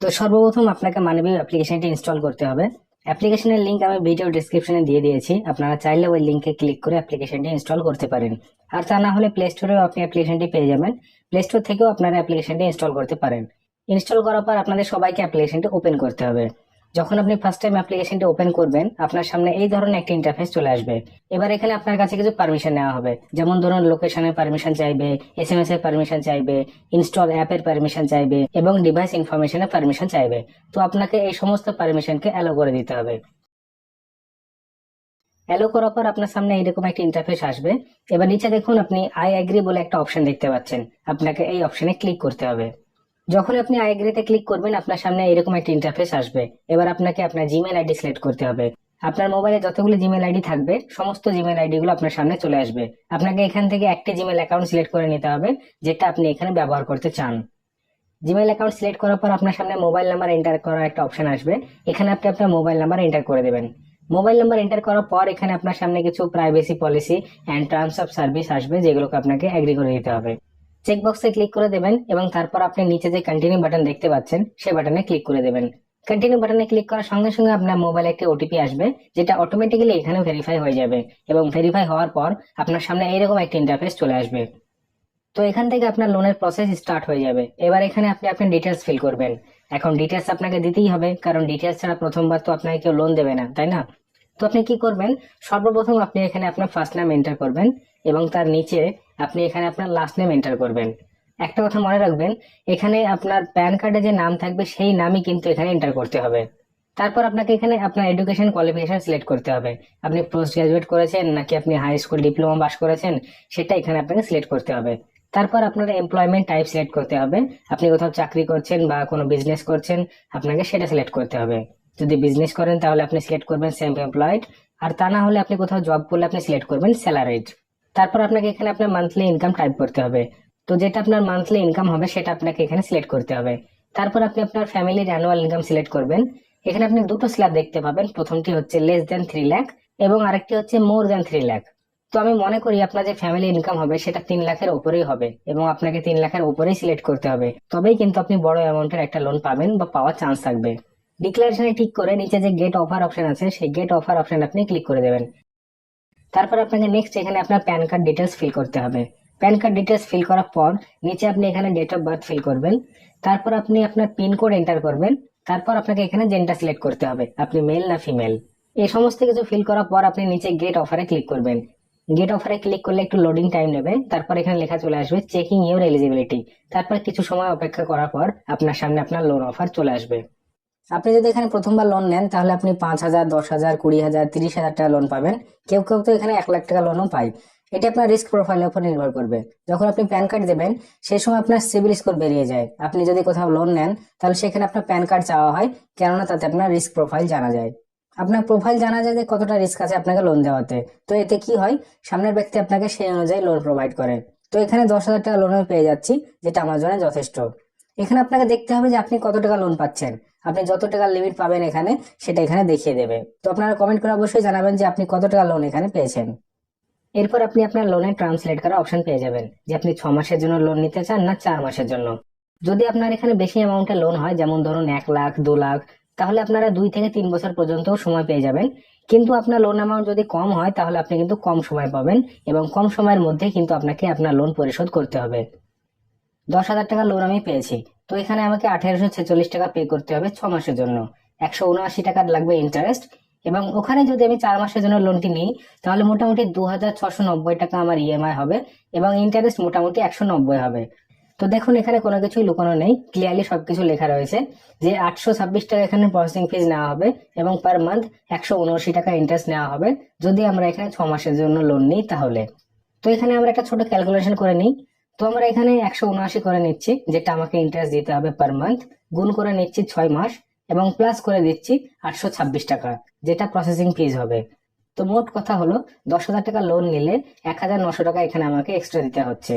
তো সর্বপ্রথম আপনাকে মানবীয় অ্যাপ্লিকেশনটি ইনস্টল করতে হবে। অ্যাপ্লিকেশনের লিঙ্ক আমি ভিডিও ডিসক্রিপশনে দিয়ে দিয়েছি। আপনারা চাইলে ওই লিঙ্কে ক্লিক করে অ্যাপ্লিকেশনটি ইনস্টল করতে পারেন। আর তা না হলে প্লে স্টোরেও আপনি অ্যাপ্লিকেশনটি পেয়ে যাবেন। প্লে স্টোর থেকেও আপনারা অ্যাপ্লিকেশনটি ইনস্টল করতে পারেন। ইনস্টল করার পর আপনাদের সবাইকে অ্যাপ্লিকেশনটি ওপেন করতে হবে। যখন আপনি ফার্স্ট টাইম অ্যাপ্লিকেশনটি ওপেন করবেন, আপনার সামনে এই ধরনের একটা ইন্টারফেস চলে আসবে। এবার এখানে আপনার কাছে কিছু পারমিশন নেওয়া হবে। যেমন ধরুন লোকেশনের পারমিশন চাইবে এস এম এস এর পারমিশন চাইবে ইনস্টল অ্যাপের পারমিশন চাইবে, এবং ডিভাইস ইনফরমেশনের পারমিশন চাইবে। তো আপনাকে এই সমস্ত পারমিশনকে অ্যালো করে দিতে হবে। অ্যালো করার পর আপনার সামনে এরকম একটা ইন্টারফেস আসবে। এবার নিচে দেখুন, আপনি আই অ্যাগ্রি বলে একটা অপশন দেখতে পাচ্ছেন। আপনাকে এই অপশনে ক্লিক করতে হবে। যখন আপনি আই অ্যাগ্রিতে ক্লিক করবেন, আপনার সামনে এরকম একটা ইন্টারফেস আসবে। এবার আপনাকে আপনার জিমেল আইডি সিলেক্ট করতে হবে। আপনার মোবাইলে যতগুলো জিমেল আইডি থাকবে, সমস্ত জিমেল আইডি গুলো আপনার সামনে চলে আসবে। আপনাকে এখান থেকে একটি জিমেল অ্যাকাউন্ট সিলেক্ট করে নিতে হবে, যেটা আপনি এখানে ব্যবহার করতে চান। জিমেল অ্যাকাউন্ট সিলেক্ট করার পর আপনার সামনে মোবাইল নাম্বার এন্টার করার একটা অপশন আসবে। এখানে আপনি আপনার মোবাইল নাম্বার এন্টার করে দেবেন। মোবাইল নাম্বার এন্টার করার পর এখানে আপনার সামনে কিছু privacy policy and terms of service আসবে, যেগুলোকে আপনাকে অ্যাগ্রি করে দিতে হবে। চেক বক্সে ক্লিক করে দেবেন এবং তারপর আপনি নিচে যে কন্টিনিউ বাটন দেখতে পাচ্ছেন সেই বাটনে ক্লিক করে দেবেন। কন্টিনিউ বাটনে ক্লিক করার সঙ্গে সঙ্গে আপনার মোবাইলে একটি ওটিপি আসবে, যেটা অটোমেটিক্যালি এখানে ভেরিফাই হয়ে যাবে এবং ভেরিফাই হওয়ার পর আপনার সামনে এইরকম একটা ইন্টারফেস চলে আসবে। তো এখান থেকে আপনার লোনের প্রসেস স্টার্ট হয়ে যাবে। এবার এখানে আপনি আপনার ডিটেলস ফিল করবেন। এখন ডিটেলস আপনাকে দিতেই হবে, কারণ ডিটেলস ছাড়া প্রথমবার তো আপনাকে কেউ লোন দেবে না, তাই না? তো আপনি কি করবেন? সর্বপ্রথম আপনি এখানে আপনার ফার্স্ট নাম এন্টার করবেন এবং তার নিচে আপনি এখানে আপনার লাস্ট নেম এন্টার করবেন। একটা কথা মনে রাখবেন, এখানে আপনার প্যান কার্ডে যে নাম থাকবে, সেই নামই কিন্তু এখানে এন্টার করতে হবে। তারপর আপনাকে এখানে আপনার এডুকেশন কোয়ালিফিকেশন সিলেক্ট করতে হবে। আপনি পোস্ট গ্রাজুয়েট করেছেন নাকি আপনি হাই স্কুল ডিপ্লোমা পাস করেছেন, সেটা এখানে আপনাকে সিলেক্ট করতে হবে। তারপর আপনার এমপ্লয়মেন্ট টাইপ সিলেক্ট করতে হবে। আপনি কোথাও চাকরি করছেন বা কোনো বিজনেস করছেন, আপনাকে সেটা সিলেক্ট করতে হবে। যদি বিজনেস করেন তাহলে আপনি সিলেক্ট করবেন সেলফ এমপ্লয়েড আর তা না হলে আপনি কোথাও জব করলে আপনি সিলেক্ট করবেন স্যালারিড তারপর আপনাকে এখানে আপনার মান্থলি ইনকাম টাইপ করতে হবে। তো যেটা আপনার মান্থলি ইনকাম হবে, সেটা আপনাকে এখানে সিলেক্ট করতে হবে। তারপর আপনি আপনার ফ্যামিলির অ্যানুয়াল ইনকাম সিলেক্ট করবেন। এখানে আপনি দুটো স্ল্যাব দেখতে পাবেন। প্রথমটি হচ্ছে লেস দেন থ্রি লাখ এবং আরেকটি হচ্ছে মোর দেন থ্রি লাখ তো আমি মনে করি আপনার যে ফ্যামিলি ইনকাম হবে, সেটা তিন লাখের উপরেই হবে এবং আপনাকে তিন লাখের উপরেই সিলেক্ট করতে হবে। তবেই কিন্তু আপনি বড় অ্যামাউন্টের একটা লোন পাবেন বা পাওয়ার চান্স থাকবে। ডিক্লারেশনে ঠিক করে নিচে যে গেট অফার অপশন আছে, সেই গেট অফার অপশন আপনি ক্লিক করে দেবেন। তারপর আপনাকে নেক্সট এখানে আপনার প্যান কার্ড ডিটেলস ফিল করতে হবে। প্যান কার্ড ডিটেলস ফিল করার পর নিচে আপনি এখানে ডেট অফ বার্থ ফিল করবেন। তারপর আপনি আপনার পিন কোড এন্টার করবেন। তারপর আপনাকে এখানে জেন্ডার সিলেক্ট করতে হবে। আপনি মেল না ফিমেল এই সমস্ত কিছু ফিল করার পর আপনি নিচে গেট অফারে ক্লিক করবেন। গেট অফারে ক্লিক করলে একটু লোডিং টাইম নেবে। তারপর এখানে লেখা চলে আসবে চেকিং ইউর এলিজিবিলিটি তারপর কিছু সময় অপেক্ষা করার পর আপনার সামনে আপনার লোন অফার চলে আসবে। আপনি যদি এখানে প্রথমবার লোন নেন, তাহলে আপনি পাঁচ হাজার, দশ হাজার, কুড়ি হাজার, তিরিশ হাজার টাকা লোন পাবেন। কেউ কেউ তো এখানে এক লাখ টাকা লোনও পায়। এটা আপনার রিস্ক প্রোফাইলের উপর নির্ভর করবে। যখন আপনি প্যান কার্ড দেবেন সেই সময় আপনার সিভিল স্কোর বেরিয়ে যায়। আপনি যদি কোথাও লোন নেন, তাহলে সেখানে আপনার প্যান কার্ড চাওয়া হয়, কেননা তাতে আপনার রিস্ক প্রোফাইল জানা যায়। আপনার প্রোফাইল জানা যায় যে কতটা রিস্ক আছে আপনাকে লোন দেওয়াতে। তো এতে কি হয়? সামনের ব্যক্তি আপনাকে সেই অনুযায়ী লোন প্রোভাইড করে। তো এখানে দশ হাজার টাকা লোন পেয়ে যাচ্ছি, যেটা আমার জন্য যথেষ্ট। এখানে আপনাকে দেখতে হবে যে আপনি কত টাকা লোন পাচ্ছেন। আপনি যত টাকা লিমিট পাবেন এখানে, সেটা এখানে দেখিয়ে দেবে। তো আপনারা কমেন্ট করে অবশ্যই জানাবেন যে আপনি কত টাকা লোন এখানে পেয়েছেন। এরপর আপনি আপনার লোনের ট্রান্সলেট করার অপশন পেয়ে যাবেন, যে আপনি ছ মাসের জন্য লোন নিতে চান না চার মাসের জন্য। যদি আপনার এখানে বেশি অ্যামাউন্টে লোন হয়, যেমন ধরুন এক লাখ, দু লাখ, তাহলে আপনারা দুই থেকে তিন বছর পর্যন্ত সময় পেয়ে যাবেন। কিন্তু আপনার লোন অ্যামাউন্ট যদি কম হয়, তাহলে আপনি কিন্তু কম সময় পাবেন এবং কম সময়ের মধ্যে কিন্তু আপনাকে আপনার লোন পরিশোধ করতে হবে। দশ হাজার টাকা লোন আমি পেয়েছি। তো এখানে আমাকে আঠারোশো ছেচল্লিশ টাকা পে করতে হবে ছ মাসের জন্য। একশো উনআশি টাকা লাগবে ইন্টারেস্ট এবং ওখানে যদি আমি চার মাসের জন্য লোনটি নিই, তাহলে মোটামুটি দু হাজার ছশো নব্বই টাকা আমার ইএমআই হবে এবং ইন্টারেস্ট মোটামুটি একশো নব্বই হবে। তো দেখুন, এখানে কোনো কিছুই লুকানো নেই। ক্লিয়ারলি সবকিছু লেখা রয়েছে যে আটশো ছাব্বিশ টাকা এখানে প্রসেসিং ফিজ নেওয়া হবে এবং পার মান্থ একশো উনআশি টাকা ইন্টারেস্ট নেওয়া হবে। যদি আমরা এখানে ছ মাসের জন্য লোন নিই তাহলে। তো এখানে আমরা একটা ছোট ক্যালকুলেশন করে নিই। তো আমরা এখানে একশো উনআশি করে নিচ্ছি, যেটা আমাকে ইন্টারেস্ট দিতে হবে পার মান্থ গুণ করে নিচ্ছি ছয় মাস এবং প্লাস করে দিচ্ছি আটশো ছাব্বিশ টাকা, যেটা প্রসেসিং ফিজ হবে। তো মোট কথা হলো, দশ হাজার টাকা লোন নিলে এক হাজার নশো টাকা এখানে আমাকে এক্সট্রা দিতে হচ্ছে।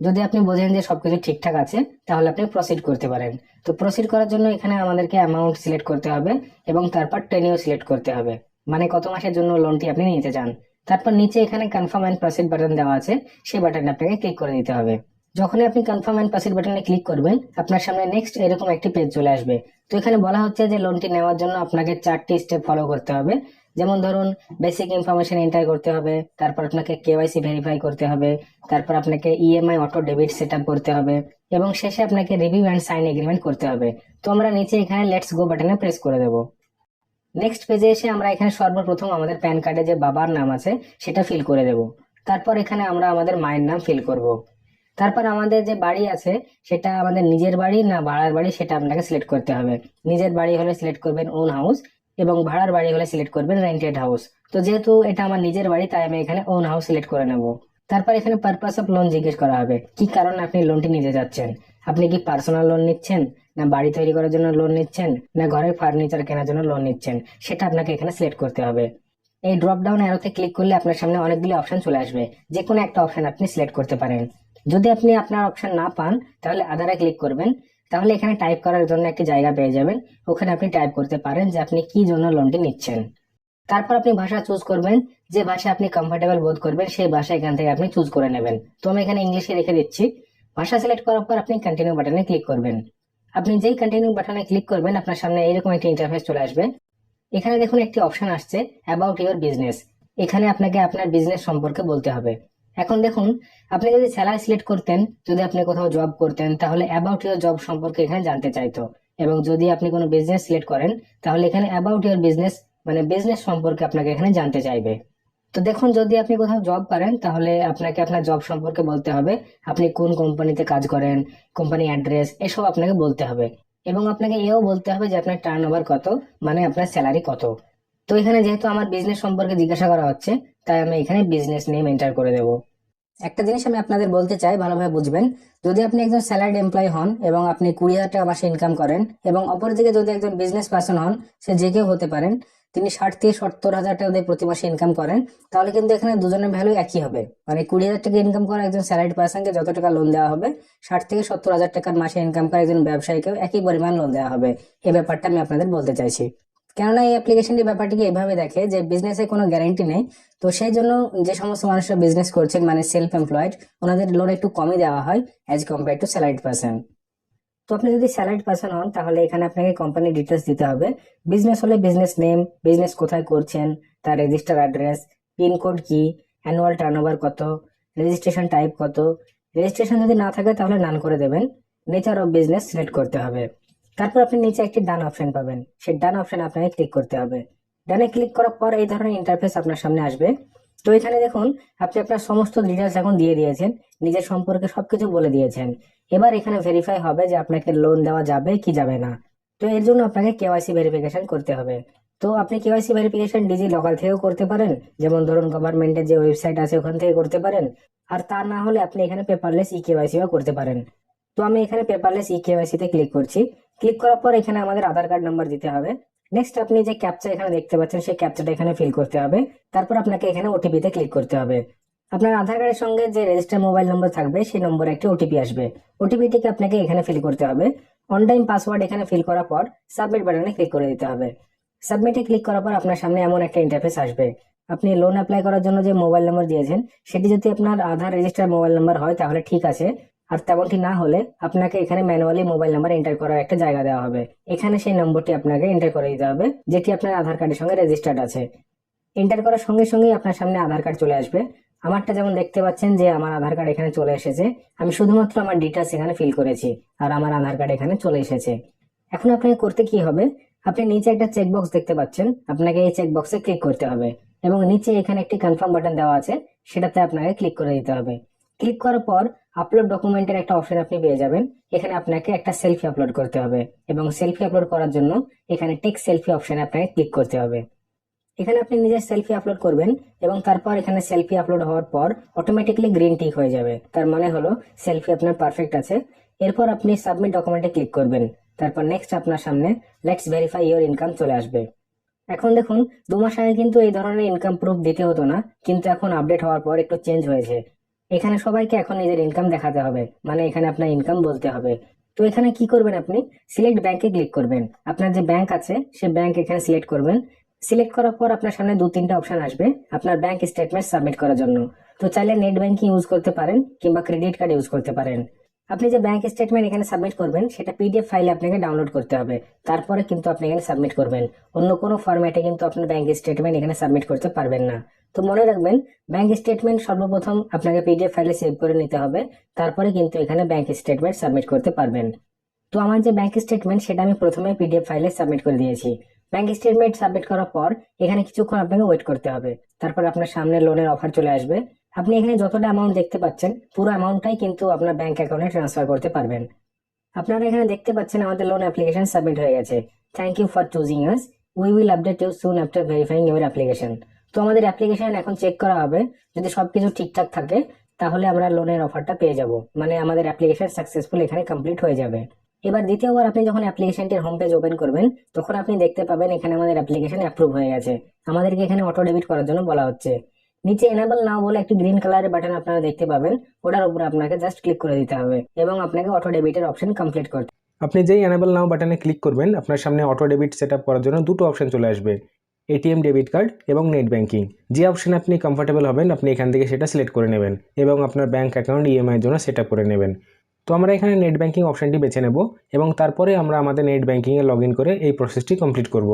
যদি আপনি বোঝেন যে সবকিছু ঠিকঠাক আছে, তাহলে আপনি প্রসিড করতে পারেন। তো প্রসিড করার জন্য এখানে আমাদেরকে অ্যামাউন্ট সিলেক্ট করতে হবে এবং তারপর টেনিও সিলেক্ট করতে হবে। মানে কত মাসের জন্য লোনটি আপনি নিতে চান। তারপর নিচে এখানে কনফার্ম অ্যান্ড প্রসিড বাটন দেওয়া আছে, সেই বাটনে আপনাকে ক্লিক করে দিতে হবে। যখনই আপনি কনফার্ম এন্ড প্রসিড বাটনে ক্লিক করবেন, আপনার সামনে নেক্সট এরকম একটি পেজ চলে আসবে। তো এখানে বলা হচ্ছে যে লোনটি নেওয়ার জন্য আপনাকে চারটি স্টেপ ফলো করতে হবে। যেমন ধরুন বেসিক ইনফরমেশন এন্টার করতে হবে, তারপর আপনাকে কেওয়াইসি ভেরিফাই করতে হবে, তারপর আপনাকে EMI auto debit set up করতে হবে, এবং শেষে আপনাকে রিভিউ অ্যান্ড সাইন এগ্রিমেন্ট করতে হবে। তো আমরা নিচে এখানে লেটস গো বাটনে প্রেস করে দেবো। নেক্সট পেজে এসে আমরা এখানে সর্বপ্রথম আমাদের প্যান কার্ডে যে বাবার নাম আছে, সেটা ফিল করে দেব। তারপর এখানে আমরা আমাদের মায়ের নাম ফিল করব। তারপর আমাদের যে বাড়ি আছে, সেটা আমাদের নিজের বাড়ি না ভাড়ার বাড়ি, সেটা আপনাকে সিলেক্ট করতে হবে। নিজের বাড়ি হলে সিলেক্ট করবেন ওন হাউস এবং ভাড়ার বাড়ি হলে সিলেক্ট করবেন রেন্টেড হাউস তো যেহেতু এটা আমার নিজের বাড়ি, তাই আমি এখানে ওন হাউস সিলেক্ট করে নেব। তারপর এখানে পারপাস অফ লোন জিজ্ঞেস করা হবে। কি কারণে আপনি লোনটি নিতে যাচ্ছেন? আপনি কি পার্সোনাল লোন নিচ্ছেন? না বাড়ি তৈরি করার জন্য লোন নিচ্ছেন, না ঘরের ফার্নিচার কেনার জন্য লোন নিচ্ছেন, সেটা আপনাকে এখানে সিলেক্ট করতে হবে। এই ড্রপ ডাউন অ্যারোতে ক্লিক করলে আপনার সামনে অনেকগুলি অপশন চলে আসবে। যে কোনো একটা অপশন আপনি সিলেক্ট করতে পারেন। যদি আপনি আপনার অপশন না পান, তাহলে আধারে ক্লিক করবেন। তাহলে এখানে টাইপ করার জন্য একটি জায়গা পেয়ে যাবেন। ওখানে আপনি টাইপ করতে পারেন যে আপনি কি জন্য লোনটি নিচ্ছেন। তারপর আপনি ভাষা চুজ করবেন। যে ভাষা আপনি কমফোর্টেবল বোধ করবেন, সেই ভাষা এখান থেকে আপনি চুজ করে নেবেন। তো আমি এখানে ইংলিশে রেখে দিচ্ছি। ভাষা সিলেক্ট করার পর আপনি কন্টিনিউ বাটনে ক্লিক করবেন। আপনি যেই কন্টিনিউ বাটনে ক্লিক করবেন, আপনার সামনে এইরকম একটি ইন্টারফেস চলে আসবে। এখানে দেখুন একটি অপশন আসছে অ্যাবাউট ইউর বিজনেস এখানে আপনাকে আপনার বিজনেস সম্পর্কে বলতে হবে। এখন দেখুন, আপনি যদি স্যালারি সিলেক্ট করতেন, যদি আপনি কোথাও জব করতেন, তাহলে অ্যাবাউট ইউর জব সম্পর্কে এখানে জানতে চাইতো। এবং যদি আপনি কোনো বিজনেস সিলেক্ট করেন, তাহলে এখানে অ্যাবাউট ইউর বিজনেস মানে বিজনেস সম্পর্কে আপনাকে এখানে জানতে চাইবে। তো দেখুন, যদি আপনি কোথাও জব করেন, তাহলে আপনাকে আপনার জব সম্পর্কে বলতে হবে। আপনি কোন কোম্পানিতে কাজ করেন কোম্পানি অ্যাড্রেস এসব আপনাকে বলতে হবে। এবং আপনাকে এও বলতে হবে যে আপনার টার্ন ওভার কত মানে আপনার স্যালারি কত। তো এখানে যেহেতু আমার বিজনেস সম্পর্কে জিজ্ঞাসা করা হচ্ছে, তাই আমি এখানে বিজনেস নেম এন্টার করে দেব। একটা জিনিস আমি আপনাদের বলতে চাই, ভালোভাবে বুঝবেন। যদি আপনি একজন স্যালারিড এমপ্লয় হন এবং আপনি কুড়ি হাজার টাকা মাসে ইনকাম করেন, এবং অপরদিকে যদি একজন বিজনেস পার্সন হন, সে যে কেউ হতে পারেন তিনি ষাট থেকে সত্তর হাজার টাকা দিয়ে প্রতি মাসে ইনকাম করেন, তাহলে কিন্তু এখানে দুজনের ভ্যালু একই হবে। মানে কুড়ি হাজার টাকা ইনকাম করা একজন স্যালারিড পার্সনকে যত টাকা লোন দেওয়া হবে, ষাট থেকে সত্তর হাজার টাকার মাসে ইনকাম করা একজন ব্যবসায়ীকেও একই পরিমাণ লোন দেওয়া হবে। এই ব্যাপারটা আমি আপনাদের বলতে চাইছি। কেননা এই অ্যাপ্লিকেশনটি ব্যাপারটিকে এভাবে দেখে যে বিজনেসে কোনো গ্যারান্টি নেই, তো সেই জন্য যে সমস্ত মানুষরা বিজনেস করছেন মানে সেলফ এমপ্লয়েড ওনাদের লোন একটু কমই দেওয়া হয় as compare to salaried person তো আপনি যদি স্যালারিড পার্সন হন, তাহলে এখানে আপনাকে কোম্পানি ডিটেলস দিতে হবে। বিজনেস হলে বিজনেস নেম বিজনেস কোথায় করছেন, তার রেজিস্টার অ্যাড্রেস পিনকোড কি অ্যানুয়াল টার্নওভার কত রেজিস্ট্রেশন টাইপ কত। রেজিস্ট্রেশন যদি না থাকে, তাহলে নান করে দেবেন। নেচার অফ বিজনেস সিলেক্ট করতে হবে। তারপর আপনি নিচে একটি ডান অপশন পাবেন। সেই ডান অপশন আপনাকে ক্লিক করতে হবে। ডানে ক্লিক করার পর এই ধরনের ইন্টারফেস আপনার সামনে আসবে। তো এখানে দেখুন আপনি আপনার সমস্ত ডিটেলস এখন দিয়ে দিয়েছেন, নিজের সম্পর্কে সবকিছু বলে দিয়েছেন। এবার এখানে ভেরিফাই হবে যে আপনাকে লোন দেওয়া যাবে কি যাবে না। তো এর জন্য আপনাকে কেওয়াইসি ভেরিফিকেশন করতে হবে। তো আপনি কেওয়াইসি ভেরিফিকেশন ডিজি লকাল থেকেও করতে পারেন, যেমন ধরুন গভর্নমেন্টের যে ওয়েবসাইট আছে ওখান থেকে করতে পারেন, আর তা না হলে আপনি এখানে পেপারলেস ই কেওয়াইসিও করতে পারেন। তো আমি এখানে পেপারলেস ই কেওয়াইসি তে ক্লিক করছি। ক্লিক করার পর এখানে আমাদের আধার কার্ড নাম্বার দিতে হবে। নেক্সট আপনি যে ক্যাপচা এখানে দেখতে পাচ্ছেন, সেই ক্যাপচাটা এখানে ফিল করতে হবে। তারপর আপনাকে এখানে ওটিপি তে ক্লিক করতে হবে। আপনার আধার কার্ডের সঙ্গে যে রেজিস্টার মোবাইল নম্বর থাকবে, সেই নম্বরে একটি ওটিপি আসবে। ওটিপিটিকে আপনাকে এখানে ফিল করতে হবে। অন টাইম পাসওয়ার্ড এখানে ফিল করার পর সাবমিট বাটনে ক্লিক করে দিতে হবে। সাবমিটে ক্লিক করার পর আপনার সামনে এমন একটা ইন্টারফেস আসবে। আপনি লোন অ্যাপ্লাই করার জন্য যে মোবাইল নম্বর দিয়েছেন, সেটি যদি আপনার আধার রেজিস্টার মোবাইল নাম্বার হয়, তাহলে ঠিক আছে। আর তেমনটি না হলে আপনাকে এখানে ম্যানুয়ালি মোবাইল নাম্বার এন্টার করার একটা জায়গা দেওয়া হবে। এখানে সেই নম্বরটি আপনাকে এন্টার করে দিতে হবে, যেটি আপনার আধার কার্ডের সঙ্গে রেজিস্টার্ড আছে। এন্টার করার সঙ্গে সঙ্গে আপনার সামনে আধার কার্ড চলে আসবে। আমারটা যেমন দেখতে পাচ্ছেন যে আমার আধার কার্ড এখানে চলে এসেছে, আমি শুধুমাত্র আমার ডিটেলস এখানে ফিল করেছি আর আমার আধার কার্ড এখানে চলে এসেছে। এখন আপনাকে করতে কি হবে? আপনি নিচে একটা চেকবক্স দেখতে পাচ্ছেন, আপনাকে এই চেকবক্সে ক্লিক করতে হবে এবং নিচে এখানে একটি কনফার্ম বাটন দেওয়া আছে, সেটাতে আপনাকে ক্লিক করে দিতে হবে। ক্লিক করার পর আপলোড ডকুমেন্টের একটা অপশন আপনি পেয়ে যাবেন। এখানে আপনাকে একটা সেলফি আপলোড করতে হবে এবং সেলফি আপলোড করার জন্য এখানে টেক সেলফি অপশনে আপনাকে ক্লিক করতে হবে। এখানে আপনি নিজের সেলফি আপলোড করবেন এবং তারপর এখানে সেলফি আপলোড হওয়ার পর অটোমেটিকলি গ্রিন টিক হয়ে যাবে। তার মানে হলো সেলফি আপনার পারফেক্ট আছে। এরপর আপনি সাবমিট ডকুমেন্টে ক্লিক করবেন। তারপর নেক্সট আপনার সামনে লেটস ভেরিফাই ইওর ইনকাম চলে আসবে। এখন দেখুন দু মাস আগে কিন্তু এই ধরনের ইনকাম প্রুফ দিতে হতো না, কিন্তু এখন আপডেট হওয়ার পর একটু চেঞ্জ হয়েছে। এখানে সবাইকে এখন নিজের ইনকাম দেখাতে হবে। মানে এখানে আপনার ইনকাম বলতে হবে। তো এখানে কি করবেন আপনি? সিলেক্ট ব্যাংকে ক্লিক করবেন। আপনার যে ব্যাংক আছে, সে ব্যাংক এখানে সিলেক্ট করবেন। সিলেক্ট করার পর আপনার সামনে দু, তিনটা অপশন আসবে, আপনার ব্যাংক স্টেটমেন্ট সাবমিট করার জন্য। তো চাইলে নেট ব্যাংকিং ইউজ করতে পারেন কিংবা ক্রেডিট কার্ড ইউজ করতে পারেন। আপনি যে ব্যাংক স্টেটমেন্ট এখানে সাবমিট করবেন, সেটা পিডিএফ ফাইলে আপনাকে ডাউনলোড করতে হবে। তারপরে কিন্তু আপনি এখানে সাবমিট করবেন। অন্য কোনো ফরম্যাটে কিন্তু আপনার ব্যাংক স্টেটমেন্ট এখানে সাবমিট করতে পারবেন না। তো মনে রাখবেন ব্যাংক স্টেটমেন্ট সর্বপ্রথম আপনাকে পিডিএফ ফাইলে সেভ করে নিতে হবে। তারপরে কিন্তু এখানে ব্যাংক স্টেটমেন্ট সাবমিট করতে পারবেন। তো আমার যে ব্যাংক স্টেটমেন্ট সেটা আমি প্রথমে পিডিএফ ফাইলে সাবমিট করে দিয়েছি। ব্যাংক স্টেটমেন্ট সাবমিট করার পর, এখানে কিছুক্ষণ আপনাকে ওয়েট করতে হবে। তারপর আপনার সামনে লোনের অফার চলে আসবে। আপনি এখানে যতটা অ্যামাউন্ট দেখতে পাচ্ছেন, পুরো অ্যামাউন্টটাই কিন্তু আপনার ব্যাংক অ্যাকাউন্টে ট্রান্সফার করতে পারবেন। আপনারা এখানে দেখতে পাচ্ছেন আমাদের লোন অ্যাপ্লিকেশন সাবমিট হয়ে গেছে। Thank you for choosing us we will update you soon after verifying your application তো আমাদের অ্যাপ্লিকেশন এখন চেক করা হবে। যদি সবকিছু ঠিকঠাক থাকে, তাহলে আমরা লোনের অফারটা পেয়ে যাব। মানে আমাদের অ্যাপ্লিকেশন সাকসেসফুল এখানে কমপ্লিট হয়ে যাবে। এবার দ্বিতীয়বার আপনি যখন অ্যাপ্লিকেশনটির হোম পেজ ওপেন করবেন, তখন আপনি দেখতে পাবেন এখানে আমাদের অ্যাপ্লিকেশন অ্যাপ্রুভ হয়ে গেছে। আমাদেরকে এখানে অটো ডেবিট করার জন্য বলা হচ্ছে। নিচে এনেবল নাও বলে একটি গ্রিন কালারের বাটন আপনারা দেখতে পাবেন। ওটার উপরে আপনাকে জাস্ট ক্লিক করে দিতে হবে এবং আপনাকে অটো ডেবিটের অপশন কমপ্লিট করতে আপনি যেই অ্যানেবল নাও বাটনে ক্লিক করবেন, আপনার সামনে অটো ডেবিট সেট করার জন্য দুটো অপশন চলে আসবে এটিএম ডেবিট কার্ড এবং নেট ব্যাঙ্কিং যে অপশনে আপনি কমফোর্টেবল হবেন, আপনি এখান থেকে সেটা সিলেক্ট করে নেবেন এবং আপনার ব্যাঙ্ক অ্যাকাউন্ট ইএমআই জন্য সেট করে নেবেন। তো আমরা এখানে নেট ব্যাঙ্কিং অপশনটি বেছে নেব এবং তারপরে আমরা আমাদের নেট ব্যাঙ্কিংয়ে লগ করে এই প্রসেসটি কমপ্লিট করব।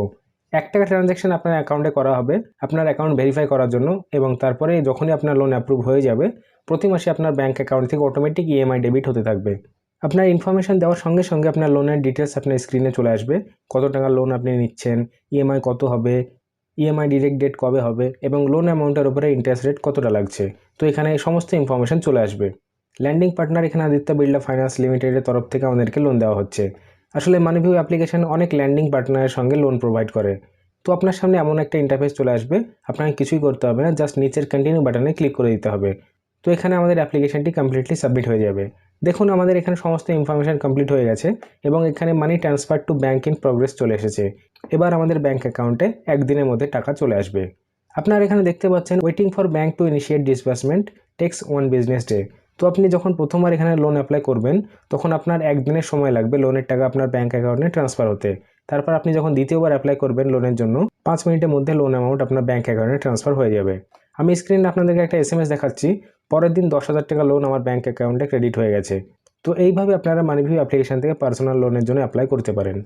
এক টাকা ট্রানজ্যাকশন আপনার অ্যাকাউন্টে করা হবে। আপনার অ্যাকাউন্ট ভেরিফাই করার জন্য এবং তারপরে যখনই আপনার লোন অ্যাপ্রুভ হয়ে যাবে, প্রতি মাসে আপনার ব্যাঙ্ক অ্যাকাউন্ট থেকে অটোমেটিক ইএমআই ডেবিট হতে থাকবে। আপনার ইনফরমেশন দেওয়ার সঙ্গে সঙ্গে আপনার লোনের ডিটেলস আপনার স্ক্রিনে চলে আসবে। কত টাকা লোন আপনি নিচ্ছেন ইএমআই কত হবে ইএমআই ডিরেক্ট ডেট কবে হবে এবং লোন অ্যামাউন্টের উপরে ইন্টারেস্ট রেট কতটা লাগছে। তো এখানে সমস্ত ইনফরমেশন চলে আসবে। ল্যান্ডিং পার্টনার এখানে আদিত্য বিড়লা ফাইন্যান্স লিমিটেডের তরফ থেকে আমাদেরকে লোন দেওয়া হচ্ছে। আসলে মানিভিউ অ্যাপ্লিকেশন অনেক ল্যান্ডিং পার্টনারের সঙ্গে লোন প্রোভাইড করে। তো আপনার সামনে এমন একটা ইন্টারফেস চলে আসবে, আপনাকে কিছুই করতে হবে না জাস্ট নিচের কন্টিনিউ বাটনে ক্লিক করে দিতে হবে। তো এখানে আমাদের অ্যাপ্লিকেশনটি কমপ্লিটলি সাবমিট হয়ে যাবে। দেখুন, আমাদের এখানে সমস্ত ইনফরমেশন কমপ্লিট হয়ে গেছে এবং এখানে money transfer to bank in progress চলে এসেছে। এবার আমাদের ব্যাঙ্ক অ্যাকাউন্টে একদিনের মধ্যে টাকা চলে আসবে। আপনারা এখানে দেখতে পাচ্ছেন waiting for bank to initiate disbursement takes one business day তো আপনি যখন প্রথমবার এখানে লোন অ্যাপ্লাই করবেন, তখন আপনার একদিনের সময় লাগবে। লোনের টাকা আপনার ব্যাঙ্ক অ্যাকাউন্টে ট্রান্সফার হতে। তারপর আপনি যখন দ্বিতীয়বার অ্যাপ্লাই করবেন লোনের জন্য, পাঁচ মিনিটের মধ্যে লোন অ্যামাউন্ট আপনার ব্যাঙ্ক অ্যাকাউন্টে ট্রান্সফার হয়ে যাবে। আমি স্ক্রিনে আপনাদেরকে একটা এস দেখাচ্ছি। পরের দিন দশ হাজার টাকা লোন আমার ব্যাঙ্ক অ্যাকাউন্টে ক্রেডিট হয়ে গেছে। তো এইভাবে আপনারা মানিভিউ অ্যাপ্লিকেশন থেকে পার্সোনাল লোনের জন্য অ্যাপ্লাই করতে পারেন।